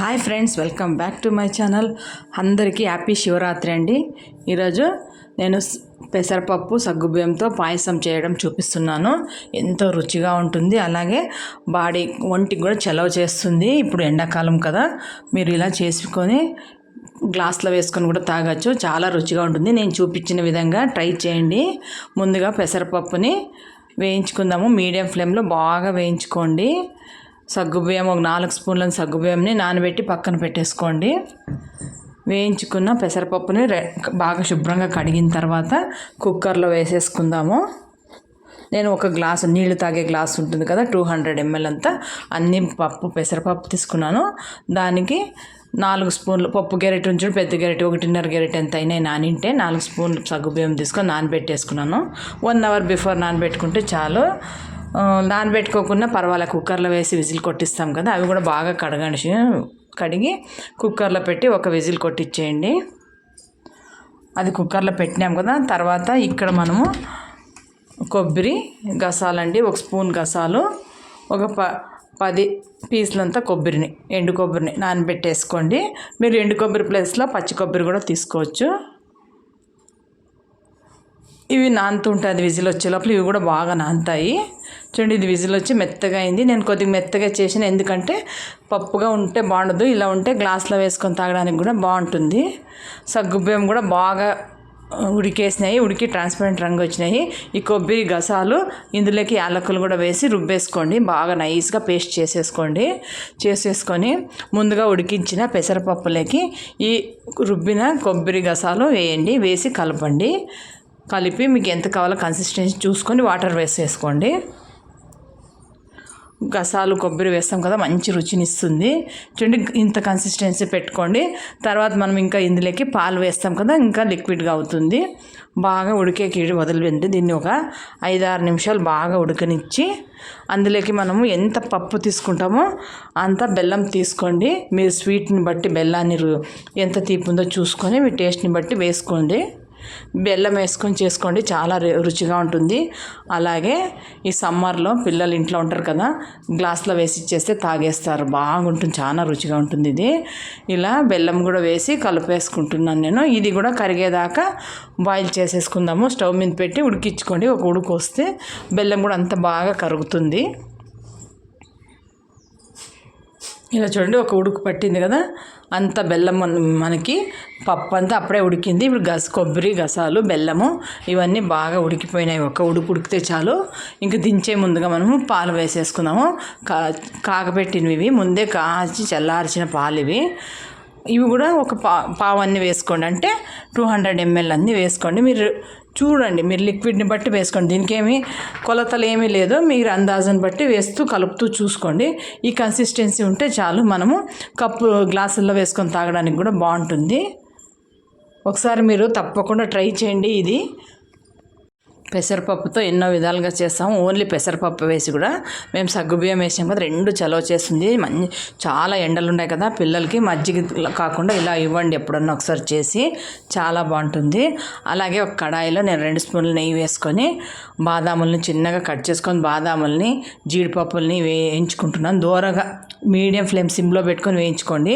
Hi friends welcome back to my channel అందరికీ happy Shivaratri అండి. ఈరోజు నేను పెసరపప్పు సగ్గుబియ్యంతో పాయసం చేయడం చూపిస్తున్నాను. ఎంతో రుచిగా ఉంటుంది. అలాగే బాడీ ఒంటికి కూడా చలవ చేస్తుంది. ఇప్పుడు ఎండాకాలం కదా. మీరు ఇలా చేసుకొని గ్లాస్లో వేసుకొని కూడా తాగొచ్చు. చాలా రుచిగా ఉంటుంది. నేను చూపించిన విధంగా ట్రై చేయండి. ముందుగా పెసరపప్పుని వేయించుకుందాము. మీడియం ఫ్లేమ్లో బాగా వేయించుకోండి. సగ్గుబియ్యం ఒక నాలుగు స్పూన్ల సగ్గుబియ్యంని నానబెట్టి పక్కన పెట్టేసుకోండి. వేయించుకున్న పెసరపప్పుని రె బాగా శుభ్రంగా కడిగిన తర్వాత కుక్కర్లో వేసేసుకుందాము. నేను ఒక గ్లాసు నీళ్ళు తాగే గ్లాస్ ఉంటుంది కదా టూ హండ్రెడ్ ఎంఎల్ అంతా. అన్ని పప్పు పెసరపప్పు తీసుకున్నాను. దానికి నాలుగు స్పూన్లు పప్పు గెరెట్ ఉంచు పెద్ద గెరెట్ ఒకటిన్నర గెరెట్ ఎంత అయినాయి నానింటే నాలుగు స్పూన్లు సగ్గుబియ్యం తీసుకొని నానబెట్టేసుకున్నాను. వన్ అవర్ బిఫోర్ నానబెట్టుకుంటే చాలు. నానబెట్టుకోకుండా పర్వాలేదు కుక్కర్లో వేసి విజిల్ కొట్టిస్తాం కదా అవి కూడా బాగా కడగండి కడిగి కుక్కర్లో పెట్టి ఒక విజిల్ కొట్టించేయండి అది కుక్కర్లో పెట్టినాం కదా తర్వాత ఇక్కడ మనము కొబ్బరి గసాలండి ఒక స్పూన్ గసాలు ఒక ప పది పీసులంతా కొబ్బరిని ఎండు కొబ్బరిని నానబెట్టేసుకోండి. మీరు ఎండు కొబ్బరి ప్లేస్లో పచ్చి కొబ్బరి కూడా తీసుకోవచ్చు. ఇవి నానుతుంటుంది విజిల్ వచ్చే లోపల ఇవి కూడా బాగా నానుతాయి. చూడండి ఇది విజిల్ వచ్చి మెత్తగా అయింది. నేను కొద్దిగా మెత్తగా చేసిన ఎందుకంటే పప్పుగా ఉంటే బాగుండదు ఇలా ఉంటే గ్లాస్లో వేసుకొని తాగడానికి కూడా బాగుంటుంది. సగ్గుబియ్యం కూడా బాగా ఉడికేసినాయి ఉడికి ట్రాన్స్పరెంట్ రంగు వచ్చినాయి. ఈ కొబ్బరి గసాలు ఇందులోకి యాలకులు కూడా వేసి రుబ్బేసుకోండి. బాగా నైస్గా పేస్ట్ చేసేసుకోండి. చేసేసుకొని ముందుగా ఉడికించిన పెసరపప్పులోకి ఈ రుబ్బిన కొబ్బరి గసాలు వేయండి వేసి కలపండి. కలిపి మీకు ఎంత కావాలో కన్సిస్టెన్సీ చూసుకొని వాటర్ వేసేసుకోండి. గసాలు కొబ్బరి వేస్తాం కదా మంచి రుచిని ఇస్తుంది చూడండి ఇంత కన్సిస్టెన్సీ పెట్టుకోండి. తర్వాత మనం ఇంకా ఇందులోకి పాలు వేస్తాం కదా ఇంకా లిక్విడ్గా అవుతుంది. బాగా ఉడికే కీడి వదిలిపెట్టి దీన్ని ఒక ఐదారు నిమిషాలు బాగా ఉడకనిచ్చి అందులోకి మనము ఎంత పప్పు తీసుకుంటామో అంత బెల్లం తీసుకోండి. మీరు స్వీట్ని బట్టి బెల్లాన్ని ఎంత తీపి ఉందో చూసుకొని మీ టేస్ట్ని బట్టి వేసుకోండి. బెల్లం వేసుకొని చేసుకోండి చాలా రు- రుచిగా ఉంటుంది. అలాగే ఈ సమ్మర్లో పిల్లలు ఇంట్లో ఉంటారు కదా గ్లాస్లో వేసి ఇచ్చేస్తే తాగేస్తారు. బాగుంటుంది చాలా రుచిగా ఉంటుంది ఇది. ఇలా బెల్లం కూడా వేసి కలిపేసుకుంటున్నాను నేను. ఇది కూడా కరిగేదాకా బాయిల్ చేసేసుకుందాము. స్టవ్ మీద పెట్టి ఉడికించుకోండి. ఒక ఉడుకు వస్తే బెల్లం కూడా అంత బాగా కరుగుతుంది. ఇలా చూడండి ఒక ఉడుకు పట్టింది కదా? అంత బెల్లం మన- మనకి పప్పు అంతా అప్పుడే ఉడికింది. ఇప్పుడు గస కొబ్బరి గసాలు బెల్లము ఇవన్నీ బాగా ఉడికిపోయినాయి. ఒక ఉడుకు ఉడికితే చాలు. ఇంక దించే ముందుగా మనము పాలు వేసేసుకుందాము. కా కాగబెట్టినవి ఇవి. ముందే కాచి చల్లార్చిన పాలు ఇవి. ఇవి కూడా ఒక పా పావు అన్నీ వేసుకోండి. అంటే టూ హండ్రెడ్ ఎంఎల్ అన్నీ వేసుకోండి. మీరు చూడండి మీరు లిక్విడ్ని బట్టి వేసుకోండి. దీనికి ఏమి కొలతలు ఏమీ లేదు మీరు అందాజుని బట్టి వేస్తూ కలుపుతూ చూసుకోండి. ఈ కన్సిస్టెన్సీ ఉంటే చాలు మనము కప్పు గ్లాసుల్లో వేసుకొని తాగడానికి కూడా బాగుంటుంది. ఒకసారి మీరు తప్పకుండా ట్రై చేయండి ఇది. పెసరపప్పుతో ఎన్నో విధాలుగా చేస్తాము. ఓన్లీ పెసరపప్పు వేసి కూడా మేము సగ్గుబియ్యం వేసాం కదా రెండు చలవ చేస్తుంది. మంచి చాలా ఎండలు ఉన్నాయి కదా పిల్లలకి మజ్జిగ కాకుండా ఇలా ఇవ్వండి ఎప్పుడన్నా ఒకసారి చేసి చాలా బాగుంటుంది. అలాగే ఒక కడాయిలో నేను రెండు స్పూన్లు నెయ్యి వేసుకొని బాదాముల్ని చిన్నగా కట్ చేసుకొని బాదాముల్ని జీడిపప్పుల్ని వేయించుకుంటున్నాను. దూరగా మీడియం ఫ్లేమ్ సిమ్లో పెట్టుకొని వేయించుకోండి.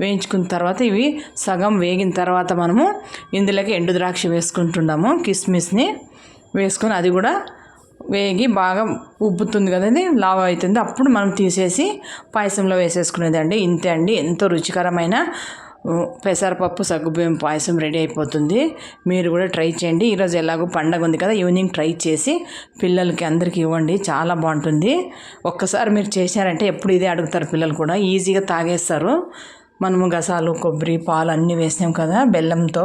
వేయించుకున్న తర్వాత ఇవి సగం వేగిన తర్వాత మనము ఇందులోకి ఎండు ద్రాక్ష వేసుకుంటున్నాము కిస్మిస్ని. వేసుకొని అది కూడా వేగి బాగా ఉబ్బుతుంది కదండి లావ అవుతుంది. అప్పుడు మనం తీసేసి పాయసంలో వేసేసుకునేది అండి. ఇంతే అండి. ఎంతో రుచికరమైన పెసరపప్పు సగ్గుబియ్యం పాయసం రెడీ అయిపోతుంది. మీరు కూడా ట్రై చేయండి. ఈరోజు ఎలాగో పండగ ఉంది కదా ఈవినింగ్ ట్రై చేసి పిల్లలకి అందరికీ ఇవ్వండి. చాలా బాగుంటుంది. ఒక్కసారి మీరు చేశారంటే ఎప్పుడు ఇదే అడుగుతారు పిల్లలు కూడా. ఈజీగా తాగేస్తారు. మనము గసాలు కొబ్బరి పాలు అన్నీ వేసినాం కదా బెల్లంతో.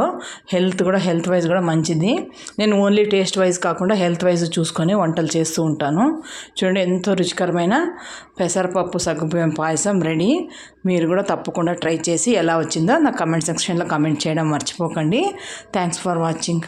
హెల్త్ కూడా హెల్త్ వైజ్ కూడా మంచిది. నేను ఓన్లీ టేస్ట్ వైజ్ కాకుండా హెల్త్ వైజ్ చూసుకొని వంటలు చేస్తూ ఉంటాను. చూడండి ఎంతో రుచికరమైన పెసరపప్పు సగ్గుబియ్యం పాయసం రెడీ మీరు కూడా తప్పకుండా ట్రై చేసి ఎలా వచ్చిందో నా కమెంట్ సెక్షన్లో కమెంట్ చేయడం మర్చిపోకండి. Thanks for watching